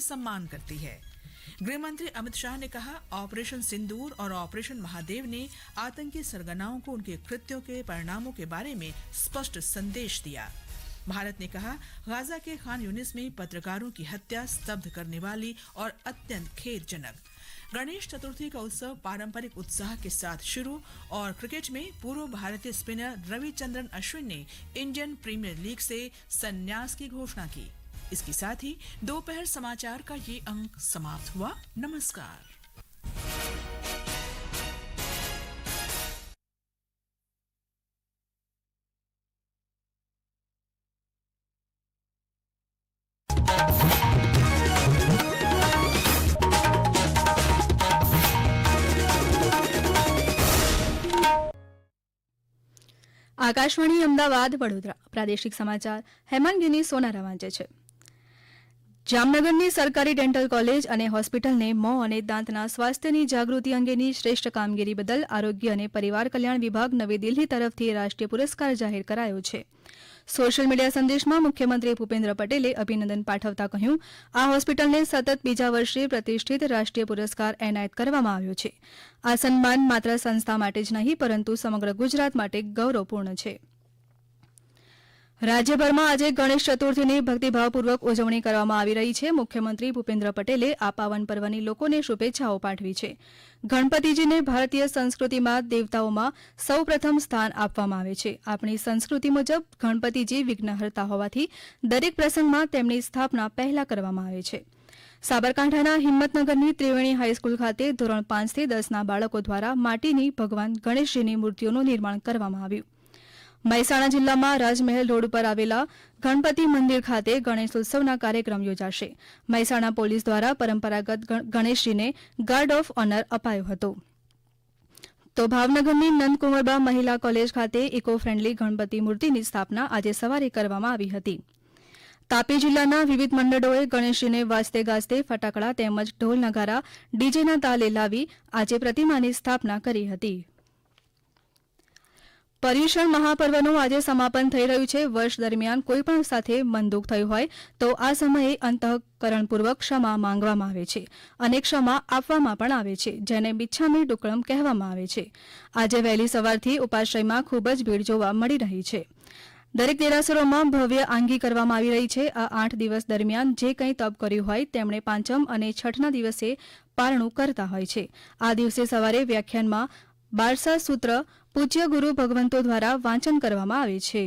सम्मान करती है। गृह मंत्री अमित शाह ने कहा, ऑपरेशन सिंदूर और ऑपरेशन महादेव ने आतंकी सरगनाओं को उनके कृत्यों के परिणामों के बारे में स्पष्ट संदेश दिया। भारत ने कहा, गाजा के खान यूनिस में पत्रकारों की हत्या स्तब्ध करने वाली और अत्यंत खेदजनक। गणेश चतुर्थी का उत्सव पारंपरिक उत्साह के साथ शुरू और क्रिकेट में पूर्व भारतीय स्पिनर रविचंद्रन अश्विन ने इंडियन प्रीमियर लीग से संन्यास की घोषणा की। इसके साथ ही दोपहर समाचार का ये अंक समाप्त हुआ नमस्कार આકાશવાણી અમદાવાદ વડોદરા પ્રાદેશિક સમાચાર હેમાંગીની સોનારા વાંચે છે જામનગરની સરકારી ડેન્ટલ કોલેજ અને હોસ્પિટલને મોં અને દાંતના સ્વાસ્થ્યની જાગૃતિ અંગેની શ્રેષ્ઠ કામગીરી બદલ આરોગ્ય અને પરિવાર કલ્યાણ વિભાગ નવી દિલ્હી તરફથી રાષ્ટ્રીય પુરસ્કાર જાહેર કરાયો છે. સોશિયલ મીડિયા સંદેશમાં મુખ્યમંત્રી ભૂપેન્દ્ર પટેલે અભિનંદન પાઠવતા કહ્યું, આ હોસ્પિટલને સતત બીજા વર્ષે પ્રતિષ્ઠિત રાષ્ટ્રીય પુરસ્કાર એનાયત કરવામાં આવ્યો છે. આ સન્માન માત્ર સંસ્થા માટે જ નહીં, પરંતુ સમગ્ર ગુજરાત માટે ગૌરવપૂર્ણ છે. રાજ્યભરમાં આજે ગણેશ ચતુર્થીની ભક્તિભાવપૂર્વક ઉજવણી કરવામાં આવી રહી છે. મુખ્યમંત્રી ભૂપેન્દ્ર પટેલે આ પાવન પર્વની લોકોને શુભેચ્છાઓ પાઠવી છે. ગણપતિજીને ભારતીય સંસ્કૃતિમાં દેવતાઓમાં સૌ પ્રથમ સ્થાન આપવામાં આવે છે. આપણી સંસ્કૃતિ મુજબ ગણપતિજી વિઘ્નહર્તા હોવાથી દરેક પ્રસંગમાં તેમની સ્થાપના પહેલા કરવામાં આવે છે. સાબરકાંઠાના હિંમતનગરની ત્રિવેણી હાઈસ્કૂલ ખાતે ધોરણ પાંચથી દસના બાળકો દ્વારા માટીની ભગવાન ગણેશજીની મૂર્તિઓનું નિર્માણ કરવામાં આવ્યું. મહેસાણા જિલ્લામાં રાજમહેલ રોડ ઉપર આવેલા ગણપતિ મંદિર ખાતે ગણેશોત્સવના કાર્યક્રમ યોજાશે. મહેસાણા પોલીસ દ્વારા પરંપરાગત ગણેશજીને ગાર્ડ ઓફ ઓનર અપાયો હતો. તો ભાવનગરની નંદકુંવરબા મહિલા કોલેજ ખાતે ઇકો ફ્રેન્ડલી ગણપતિ મૂર્તિની સ્થાપના આજે સવારે કરવામાં આવી હતી. તાપી જિલ્લાના વિવિધ મંડળોએ ગણેશજીને વાજતે ગાજતે ફટાકડા તેમજ ઢોલ નગારા ડીજેના તાલે લાવી આજે પ્રતિમાની સ્થાપના કરી હતી. પર્યુષણ મહાપર્વનું આજે સમાપન થઈ રહ્યું છે. વર્ષ દરમિયાન કોઈપણ સાથે મનદુખ થયું હોય તો આ સમયે અંતઃકરણપૂર્વક ક્ષમા માંગવામાં આવે છે અને ક્ષમા આપવામાં પણ આવે છે, જેને બિચ્છામી ડુકળમ કહેવામાં આવે છે. આજે વહેલી સવારથી ઉપાશ્રયમાં ખૂબ જ ભીડ જોવા મળી રહી છે. દરેક દેરાસરોમાં ભવ્ય આંગી કરવામાં આવી રહી છે. આ આઠ દિવસ દરમિયાન જે કંઈ તપ કર્યું હોય તેમણે પાંચમ અને છઠના દિવસે પારણું કરતા હોય છે. આ દિવસે સવારે વ્યાખ્યાનમાં બારસા સૂત્ર પૂજ્ય ગુરુ ભગવંતો દ્વારા વાંચન કરવામાં આવે છે.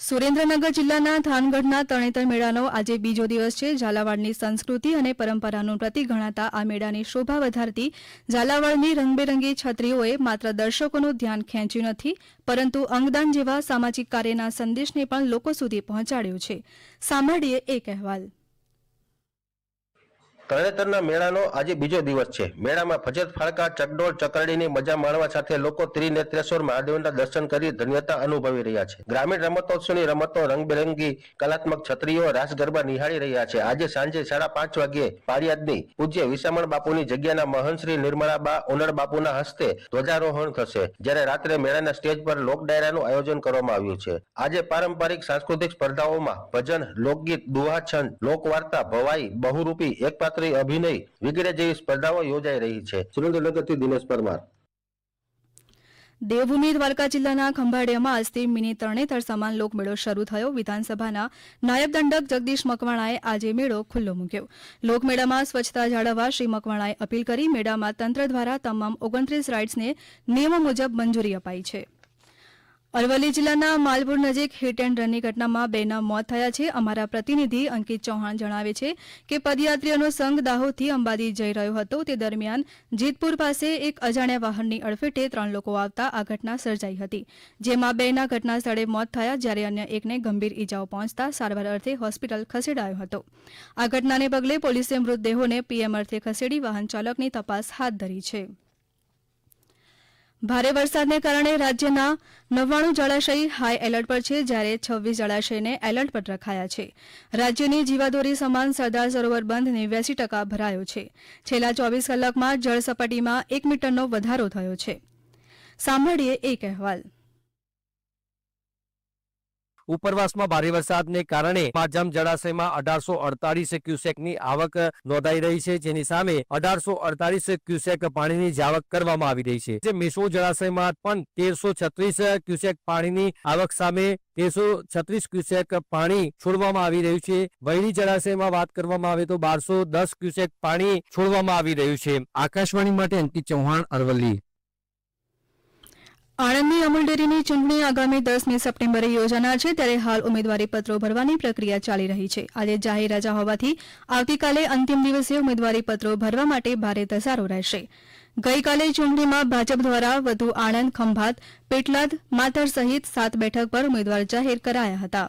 સુરેન્દ્રનગર જિલ્લાના થાનગઢના તણેતર મેળાનો આજે બીજો દિવસ છે. ઝાલાવાડની સંસ્કૃતિ અને પરંપરાનું પ્રતિક ગણાતા આ મેળાની શોભા વધારતી ઝાલાવાડની રંગબેરંગી છત્રીઓએ માત્ર દર્શકોનું ધ્યાન ખેંચ્યું નથી, પરંતુ અંગદાન જેવા સામાજિક કાર્યના સંદેશને પણ લોકો સુધી પહોંચાડ્યો છે. સાંભળીએ એક અહેવાલ. તરણેતરના મેળાનો આજે બીજો દિવસ છે. મેળામાં ફજત ફાળકા, ચકડોળ, ચકરડીની મજા માણવા સાથે લોકો ત્રિનેત્રેશ્વર મહાદેવના દર્શન કરી ધન્યતા અનુભવી રહ્યા છે. ગ્રામીણ રમતોત્સવની રમતો રંગબેરંગી, કલાત્મક છત્રીઓ રાસ ગરબા નિહાળી રહ્યા છે. આજે સાંજે સાડા પાંચ વાગ્યે પાળિયાદની પૂજ્ય વિસામણ બાપુની જગ્યાના મહંત શ્રી નિર્મળાબા ઉનડ બાપુના હસ્તે ધ્વજારોહણ થશે, જ્યારે રાત્રે મેળાના સ્ટેજ પર લોક ડાયરાનું આયોજન કરવામાં આવ્યું છે. આજે પારંપરિક સાંસ્કૃતિક સ્પર્ધાઓમાં ભજન, લોકગીત, દુહાછંદ, લોકવાર્તા, ભવાઈ, બહુરૂપી એકપાત્ર અભિનય વગેરે જેવી સ્પર્ધાઓ યોજાઈ રહી છે. સુરેન્દ્રનગરથી દિનેશ પરમાર. દેવભૂમિ દ્વારકા જિલ્લાના ખંભાળિયામાં આજથી મિની તરણેતર સમાન લોકમેળો શરૂ થયો. વિધાનસભાના નાયબ દંડક જગદીશ મકવાણાએ આજે મેળો ખુલ્લો મૂક્યો. લોકમેળામાં સ્વચ્છતા જાળવવા શ્રી મકવાણાએ અપીલ કરી, મેળામાં તંત્ર દ્વારા તમામ ઓગણત્રીસ રાઇડ્સને નિયમો મુજબ મંજૂરી અપાઈ છે. અરવલ્લી જિલ્લાના માલપુર નજીક હિટ એન્ડ રનની ઘટનામાં બેના મોત થયા છે. અમારા પ્રતિનિધિ અંકિત ચૌહાણ જણાવે છે કે પદયાત્રીઓનો સંઘ દાહોદથી અંબાજી જઈ રહ્યો હતો. તે દરમિયાન જીતપુર પાસે એક અજાણ્યા વાહનની અડફેટે ત્રણ લોકો આવતા આ ઘટના સર્જાઈ હતી. જેમાં બેના ઘટના સ્થળે મોત થયા જ્યારે અન્ય એકને ગંભીર ઇજાઓ પહોંચતા સારવાર અર્થે હોસ્પિટલ ખસેડાયો હતો. આ ઘટનાને પગલે પોલીસે મૃતદેહોને પીએમ અર્થે ખસેડી વાહન ચાલકની તપાસ હાથ ધરી છે. ભારે વરસાદને કારણે રાજ્યના નવ્વાણું જળાશય હાઈ એલર્ટ પર છે, જ્યારે છવ્વીસ જળાશયને એલર્ટ પર રખાયા છે. રાજ્યની જીવાદોરી સમાન સરદાર સરોવર બંધ નેવ્યાસી ટકા ભરાયો છે. છેલ્લા ચોવીસ કલાકમાં જળસપાટીમાં એક મીટરનો વધારો થયો છે. સાંભળીએ એક અહેવાલ. ઉપરવાસમાં ભારે વરસાદને કારણે માધ્યમ જળાશયમાં અઢારસો અડતાલીસ ક્યુસેકની આવક નોંધાઈ રહી છે. જેની સામે અઢારસો અડતાલીસ ક્યુસેક પાણીની જાવક કરવામાં આવી રહી છે. મેસો જળાશયમાં પણ તેરસો છત્રીસ ક્યુસેક પાણીની આવક સામે તેરસો છત્રીસ ક્યુસેક પાણી છોડવામાં આવી રહ્યું છે. વૈરી જળાશયમાં વાત કરવામાં આવે તો બારસો દસ ક્યુસેક પાણી છોડવામાં આવી રહ્યું છે. આકાશવાણી માટે અંકિત ચૌહાણ અરવલ્લી. આણંદની અમૂલ ડેરીની ચૂંટણી આગામી દસમી સપ્ટેમ્બરે યોજાનાર છે, ત્યારે હાલ ઉમેદવારી પત્રો ભરવાની પ્રક્રિયા ચાલી રહી છે. આજે જાહેર રજા હોવાથી આવતીકાલે અંતિમ દિવસે ઉમેદવારી પત્રો ભરવા માટે ભારે ધસારો રહેશે. ગઈકાલે ચૂંટણીમાં ભાજપ દ્વારા વધુ આણંદ, ખંભાત, પેટલાદ માતર સહિત સાત બેઠક પર ઉમેદવાર જાહેર કરાયા હતા.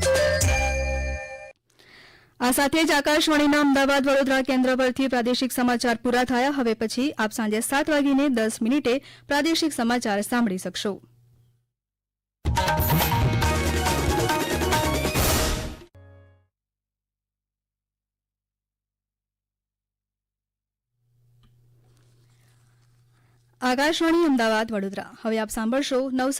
આ સાથે જ આકાશવાણીના અમદાવાદ વડોદરા કેન્દ્ર પરથી પ્રાદેશિક સમાચાર પૂરા થયા. હવે પછી આપ સાંજે સાત વાગીને દસ મિનિટે પ્રાદેશિક સમાચાર સાંભળી શકશો. આકાશવાણી અમદાવાદ વડોદરા. હવે આપ સાંભળશો નવસારી